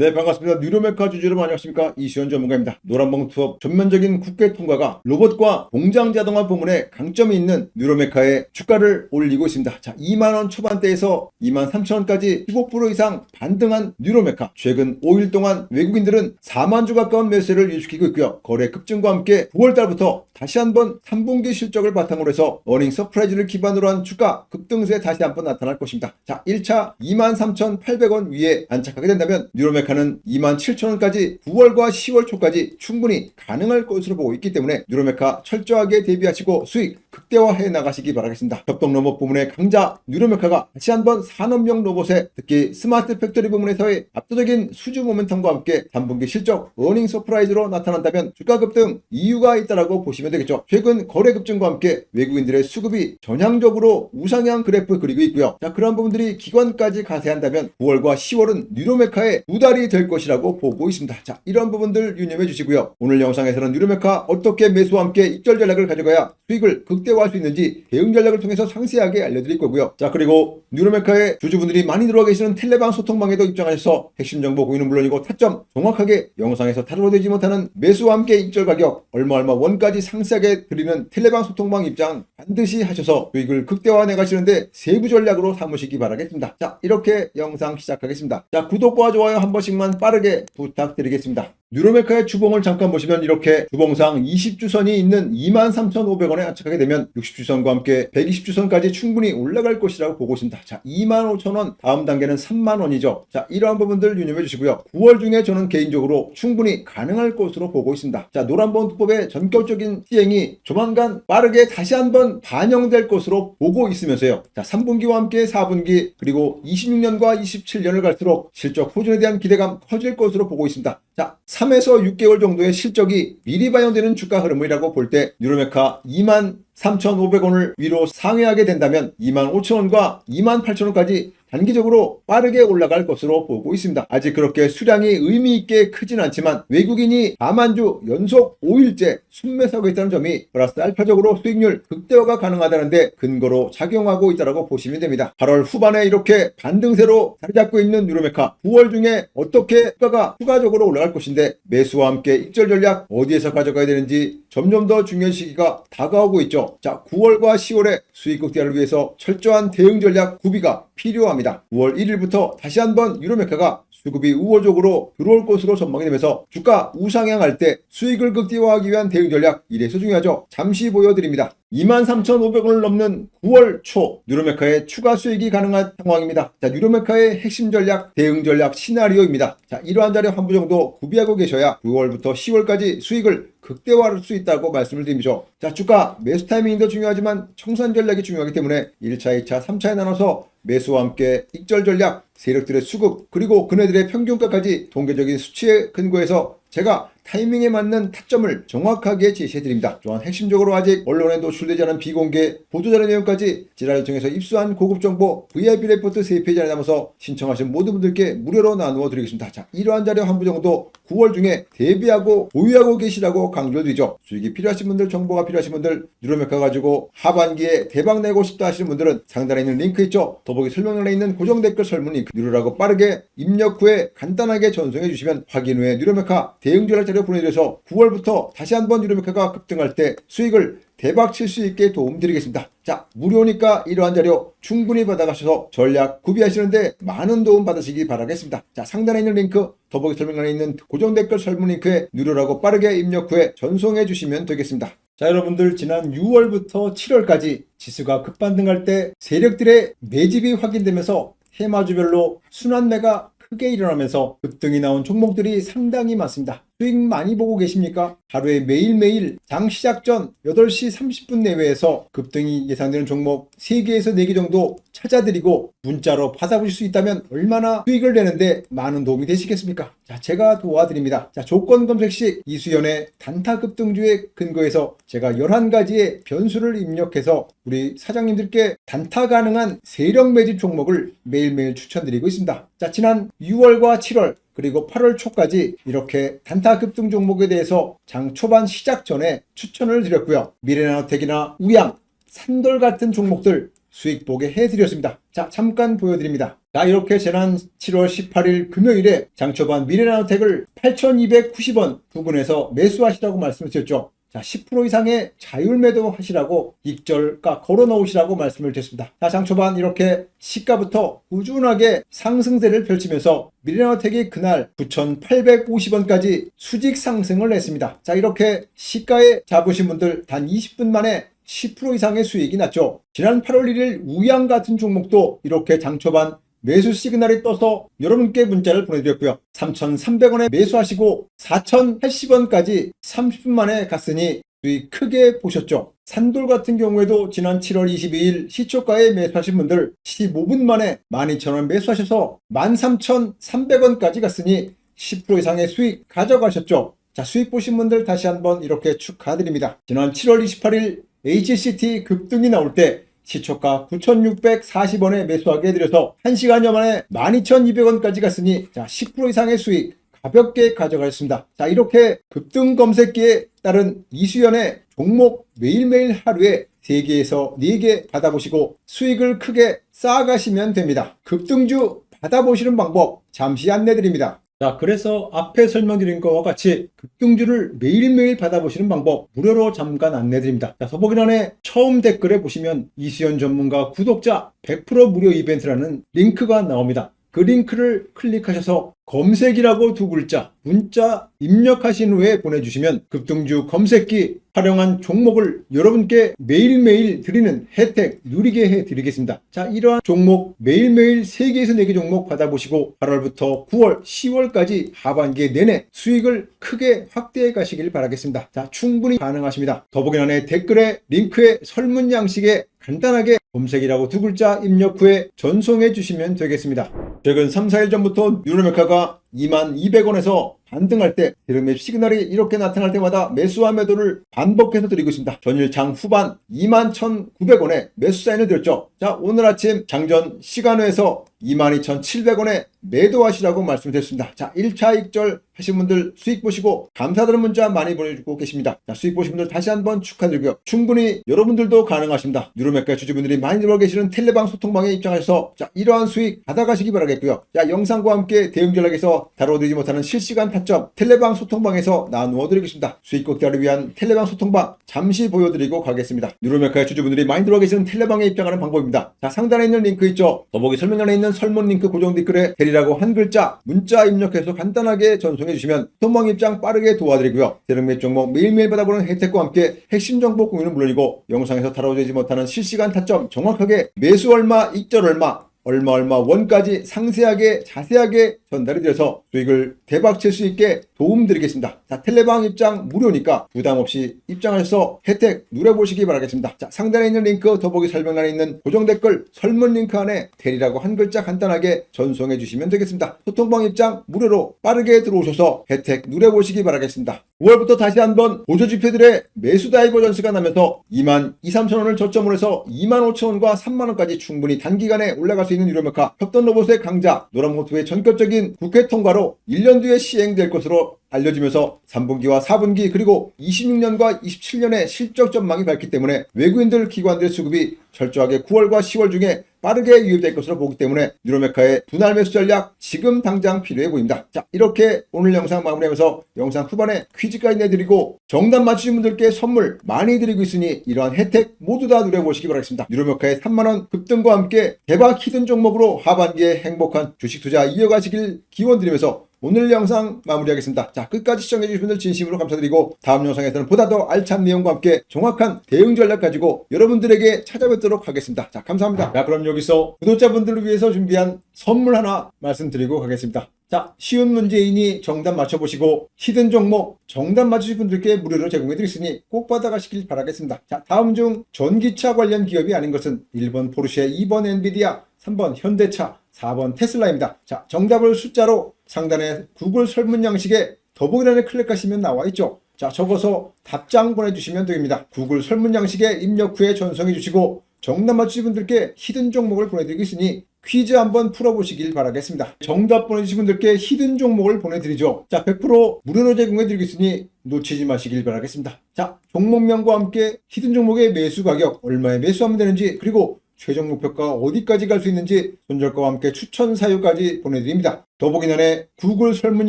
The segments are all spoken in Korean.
네 반갑습니다. 뉴로메카 주주여러분 안녕하십니까 이수현 전문가입니다. 노란봉 투업 전면적인 국회 통과가 로봇과 공장 자동화 부문에 강점이 있는 뉴로메카의 주가를 올리고 있습니다. 자 2만원 초반대에서 2만 3천원까지 15% 이상 반등한 뉴로메카 최근 5일 동안 외국인들은 4만 주 가까운 매수를 유축시키고 있고요. 거래 급증과 함께 9월달부터 다시 한번 3분기 실적을 바탕으로 해서 어닝 서프라이즈를 기반으로 한 주가 급등세 다시 한번 나타날 것입니다. 자 1차 23,800원 위에 안착하게 된다면 뉴로메카는 27,000원까지 9월과 10월 초까지 충분히 가능할 것으로 보고 있기 때문에 뉴로메카 철저하게 대비하시고 수익 극대화해 나가시기 바라겠습니다. 협동 로봇 부문의 강자 뉴로메카가 다시 한번 산업용 로봇에 특히 스마트 팩토리 부문에서의 압도적인 수주 모멘텀과 함께 3분기 실적 어닝 서프라이즈로 나타난다면 주가 급등 이유가 있다라고 보시면 되겠죠. 최근 거래 급증과 함께 외국인들의 수급이 전향적으로 우상향 그래프 그리고 있고요. 자 그런 부분들이 기관까지 가세한다면 9월과 10월은 뉴로메카의 두 달이 될 것이라고 보고 있습니다. 자 이런 부분들 유념해 주시고요. 오늘 영상에서는 뉴로메카 어떻게 매수와 함께 입절 전략을 가져가야 수익을 극대화할 수 있는지 대응 전략을 통해서 상세하게 알려드릴 거고요. 자 그리고 뉴로메카의 주주분들이 많이 들어와 계시는 텔레방 소통방에도 입장하셔서 핵심 정보 공유는 물론이고 타점 정확하게 영상에서 타로되지 못하는 매수와 함께 입절 가격 얼마 얼마 원까지 상 세하게 드리는 텔레방 소통방 입장 반드시 하셔서 수익을 극대화해 가시는데 세부 전략으로 삼으시기 바라겠습니다. 자 이렇게 영상 시작하겠습니다. 자 구독과 좋아요 한 번씩만 빠르게 부탁드리겠습니다. 뉴로메카의 주봉을 잠깐 보시면 이렇게 주봉상 20주선이 있는 23,500원에 안착하게 되면 60주선과 함께 120주선까지 충분히 올라갈 것이라고 보고 있습니다. 자, 25,000원 다음 단계는 3만원이죠. 자, 이러한 부분들 유념해 주시고요. 9월 중에 저는 개인적으로 충분히 가능할 것으로 보고 있습니다. 자, 노란봉 투법의 전격적인 시행이 조만간 빠르게 다시 한번 반영될 것으로 보고 있으면서요. 자, 3분기와 함께 4분기 그리고 26년과 27년을 갈수록 실적 호전에 대한 기대감 커질 것으로 보고 있습니다. 자, 3에서 6개월 정도의 실적이 미리 반영되는 주가 흐름이라고 볼 때 뉴로메카 2만 3,500원을 위로 상회하게 된다면 2만 5천원과 2만 8천원까지 단기적으로 빠르게 올라갈 것으로 보고 있습니다. 아직 그렇게 수량이 의미 있게 크진 않지만 외국인이 4만주 연속 5일째 순매수하고 있다는 점이 플러스 알파적으로 수익률 극대화가 가능하다는데 근거로 작용하고 있다고 보시면 됩니다. 8월 후반에 이렇게 반등세로 자리 잡고 있는 뉴로메카 9월 중에 어떻게 주가가 추가적으로 올라갈 것인데 매수와 함께 익절 전략 어디에서 가져가야 되는지 점점 더 중요한 시기가 다가오고 있죠. 자, 9월과 10월에 수익 극대화를 위해서 철저한 대응 전략 구비가 필요합니다. 9월 1일부터 다시 한번 유로메카가 수급이 우호적으로 들어올 것으로 전망이 되면서 주가 우상향할 때 수익을 극대화하기 위한 대응 전략 이래서 중요하죠. 잠시 보여드립니다. 23,500원을 넘는 9월 초 뉴로메카의 추가 수익이 가능한 상황입니다. 자, 뉴로메카의 핵심 전략, 대응 전략 시나리오입니다. 자, 이러한 자료 한 부 정도 구비하고 계셔야 9월부터 10월까지 수익을 극대화할 수 있다고 말씀을 드리죠. 자, 주가 매수 타이밍도 중요하지만 청산 전략이 중요하기 때문에 1차, 2차, 3차에 나눠서 매수와 함께 익절 전략, 세력들의 수급, 그리고 그네들의 평균가까지 통계적인 수치에 근거해서 제가 타이밍에 맞는 타점을 정확하게 제시해드립니다. 또한 핵심적으로 아직 언론에 노출되지 않은 비공개 보도자료 내용까지 지라를 통해서 입수한 고급 정보 VIP 레포트 3페이지 안에 담아서 신청하신 모든 분들께 무료로 나누어 드리겠습니다. 자, 이러한 자료 한 부 정도 9월 중에 대비하고 보유하고 계시라고 강조드리죠. 수익이 필요하신 분들, 정보가 필요하신 분들, 뉴로메카 가지고 하반기에 대박 내고 싶다 하시는 분들은 상단에 있는 링크 있죠. 더보기 설명란에 있는 고정 댓글 설문 링크 누르라고 빠르게 입력 후에 간단하게 전송해 주시면 확인 후에 뉴로메카 대응 전략 자료 보내드려서 9월부터 다시 한번 뉴로메카가 급등할 때 수익을 대박 칠 수 있게 도움드리겠습니다. 자, 무료니까 이러한 자료 충분히 받아가셔서 전략 구비하시는데 많은 도움 받으시기 바라겠습니다. 자, 상단에 있는 링크, 더보기 설명란에 있는 고정 댓글 설문 링크에 누르라고 빠르게 입력 후에 전송해 주시면 되겠습니다. 자, 여러분들 지난 6월부터 7월까지 지수가 급반등할 때 세력들의 매집이 확인되면서 테마주별로 순환매가 크게 일어나면서 급등이 나온 종목들이 상당히 많습니다. 수익 많이 보고 계십니까? 하루에 매일매일 장 시작 전 8시 30분 내외에서 급등이 예상되는 종목 3개에서 4개 정도 찾아드리고 문자로 받아보실 수 있다면 얼마나 수익을 내는데 많은 도움이 되시겠습니까? 자, 제가 도와드립니다. 자, 조건 검색 시 이수연의 단타 급등주에 근거해서 제가 11가지의 변수를 입력해서 우리 사장님들께 단타 가능한 세력 매집 종목을 매일매일 추천드리고 있습니다. 자, 지난 6월과 7월 그리고 8월 초까지 이렇게 단타 급등 종목에 대해서 장 초반 시작 전에 추천을 드렸고요. 미래나노텍이나 우양, 산돌 같은 종목들 수익 보게 해드렸습니다. 자, 잠깐 보여드립니다. 자, 이렇게 지난 7월 18일 금요일에 장 초반 미래나노텍을 8,290원 부근에서 매수하시라고 말씀을 드렸죠. 자, 10% 이상의 자율 매도 하시라고 익절가 걸어 놓으시라고 말씀을 드렸습니다. 자, 장 초반 이렇게 시가부터 꾸준하게 상승세를 펼치면서 미래나텍이 그날 9,850원까지 수직 상승을 했습니다. 자, 이렇게 시가에 잡으신 분들 단 20분 만에 10% 이상의 수익이 났죠. 지난 8월 1일 우양 같은 종목도 이렇게 장 초반 매수 시그널이 떠서 여러분께 문자를 보내드렸고요. 3,300원에 매수하시고 4,080원까지 30분 만에 갔으니 수익 크게 보셨죠. 산돌 같은 경우에도 지난 7월 22일 시초가에 매수하신 분들 15분 만에 12,000원 매수하셔서 13,300원까지 갔으니 10% 이상의 수익 가져가셨죠. 자, 수익 보신 분들 다시 한번 이렇게 축하드립니다. 지난 7월 28일 HCT 급등이 나올 때 시초가 9,640원에 매수하게 해드려서 1시간여 만에 12,200원까지 갔으니 자, 10% 이상의 수익 가볍게 가져가셨습니다. 자, 이렇게 급등 검색기에 따른 이수연의 종목 매일매일 하루에 3개에서 4개 받아보시고 수익을 크게 쌓아가시면 됩니다. 급등주 받아보시는 방법 잠시 안내드립니다. 자, 그래서 앞에 설명드린 것과 같이 급등주를 매일매일 받아보시는 방법 무료로 잠깐 안내드립니다. 자, 더보기란에 처음 댓글에 보시면 이수연 전문가 구독자 100% 무료 이벤트라는 링크가 나옵니다. 그 링크를 클릭하셔서 검색이라고 두 글자 문자 입력하신 후에 보내주시면 급등주 검색기 활용한 종목을 여러분께 매일매일 드리는 혜택 누리게 해드리겠습니다. 자 이러한 종목 매일매일 3개에서 4개 종목 받아보시고 8월부터 9월 10월까지 하반기 내내 수익을 크게 확대해 가시길 바라겠습니다. 자 충분히 가능하십니다. 더보기란에 댓글에 링크에 설문 양식에 간단하게 검색이라고 두 글자 입력 후에 전송해 주시면 되겠습니다. 최근 3, 4일 전부터 뉴로메카가 22,200원에서 반등할 때 드럼의 시그널이 이렇게 나타날 때마다 매수와 매도를 반복해서 드리고 있습니다. 전일 장 후반 21,900원에 매수 사인을 드렸죠. 자 오늘 아침 장전 시간회에서 22,700원에 매도하시라고 말씀드렸습니다. 자 1차 익절 하신 분들 수익 보시고 감사드리는 문자 많이 보내주고 계십니다. 자 수익 보신 분들 다시 한번 축하드리고요. 충분히 여러분들도 가능하십니다. 뉴로메카 주주분들이 많이 들어와 계시는 텔레방 소통방에 입장하셔서 자 이러한 수익 받아가시기 바라겠고요. 자 영상과 함께 대응 전략에서 다뤄드리지 못하는 실시간 타점 텔레방 소통방에서 나누어 드리겠습니다. 수익 극대화를 위한 텔레방 소통방 잠시 보여드리고 가겠습니다. 뉴로메카의 주주분들이 많이 들어와 계시는 텔레방에 입장하는 방법입니다. 자 상단에 있는 링크 있죠. 더보기 설명란에 있는 설문 링크 고정 댓글에 대리라고 한 글자 문자 입력해서 간단하게 전송해 주시면 소통방 입장 빠르게 도와드리고요. 대릉매 종목 매일매일 받아보는 혜택과 함께 핵심 정보 공유는 물론이고 영상에서 다뤄지지 못하는 실시간 타점 정확하게 매수 얼마 익절 얼마 얼마 얼마 원까지 상세하게 자세하게 전달해 드려서 수익을 대박 칠 수 있게 도움 드리겠습니다. 자, 텔레방 입장 무료니까 부담 없이 입장하셔서 혜택 누려보시기 바라겠습니다. 자, 상단에 있는 링크 더보기 설명란에 있는 고정 댓글 설문 링크 안에 대리라고 한 글자 간단하게 전송해 주시면 되겠습니다. 소통방 입장 무료로 빠르게 들어오셔서 혜택 누려보시기 바라겠습니다. 5월부터 다시 한번 보조지표들의 매수 다이버전스가 나면서 2만 2, 3천 원을 저점으로 해서 2만 5천 원과 3만 원까지 충분히 단기간에 올라갈 수 있는 유료메카 협동 로봇의 강자 노란모트의 전격적인 국회 통과로 1년 뒤에 시행될 것으로 알려지면서 3분기와 4분기 그리고 26년과 27년의 실적 전망이 밝기 때문에 외국인들 기관들의 수급이 철저하게 9월과 10월 중에 빠르게 유입될 것으로 보기 때문에 뉴로메카의 분할 매수 전략 지금 당장 필요해 보입니다. 자 이렇게 오늘 영상 마무리하면서 영상 후반에 퀴즈까지 내드리고 정답 맞추신 분들께 선물 많이 드리고 있으니 이러한 혜택 모두 다 누려보시기 바라겠습니다. 뉴로메카의 3만원 급등과 함께 대박 히든 종목으로 하반기에 행복한 주식 투자 이어가시길 기원드리면서 오늘 영상 마무리하겠습니다. 자, 끝까지 시청해주신 분들 진심으로 감사드리고 다음 영상에서는 보다 더 알찬 내용과 함께 정확한 대응 전략 가지고 여러분들에게 찾아뵙도록 하겠습니다. 자, 감사합니다. 자, 그럼 여기서 구독자분들을 위해서 준비한 선물 하나 말씀드리고 가겠습니다. 자, 쉬운 문제이니 정답 맞춰보시고 히든 종목 정답 맞추신 분들께 무료로 제공해드리으니 꼭 받아가시길 바라겠습니다. 자, 다음 중 전기차 관련 기업이 아닌 것은 1번 포르쉐, 2번 엔비디아, 3번 현대차, 4번 테슬라입니다. 자, 정답을 숫자로 상단에 구글 설문 양식에 더보기란에 클릭하시면 나와 있죠. 자, 적어서 답장 보내주시면 됩니다. 구글 설문 양식에 입력 후에 전송해 주시고 정답 맞추신 분들께 히든 종목을 보내드리고 있으니 퀴즈 한번 풀어보시길 바라겠습니다. 정답 보내주신 분들께 히든 종목을 보내드리죠. 자, 100% 무료로 제공해드리고 있으니 놓치지 마시길 바라겠습니다. 자, 종목명과 함께 히든 종목의 매수 가격, 얼마에 매수하면 되는지, 그리고 최종 목표가 어디까지 갈 수 있는지 손절가와 함께 추천 사유까지 보내드립니다. 더보기 전에 구글 설문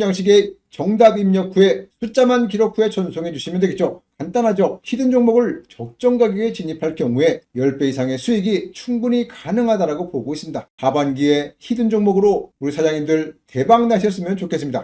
양식에 정답 입력 후에 숫자만 기록 후에 전송해 주시면 되겠죠. 간단하죠. 히든 종목을 적정 가격에 진입할 경우에 10배 이상의 수익이 충분히 가능하다라고 보고 있습니다. 하반기에 히든 종목으로 우리 사장님들 대박 나셨으면 좋겠습니다.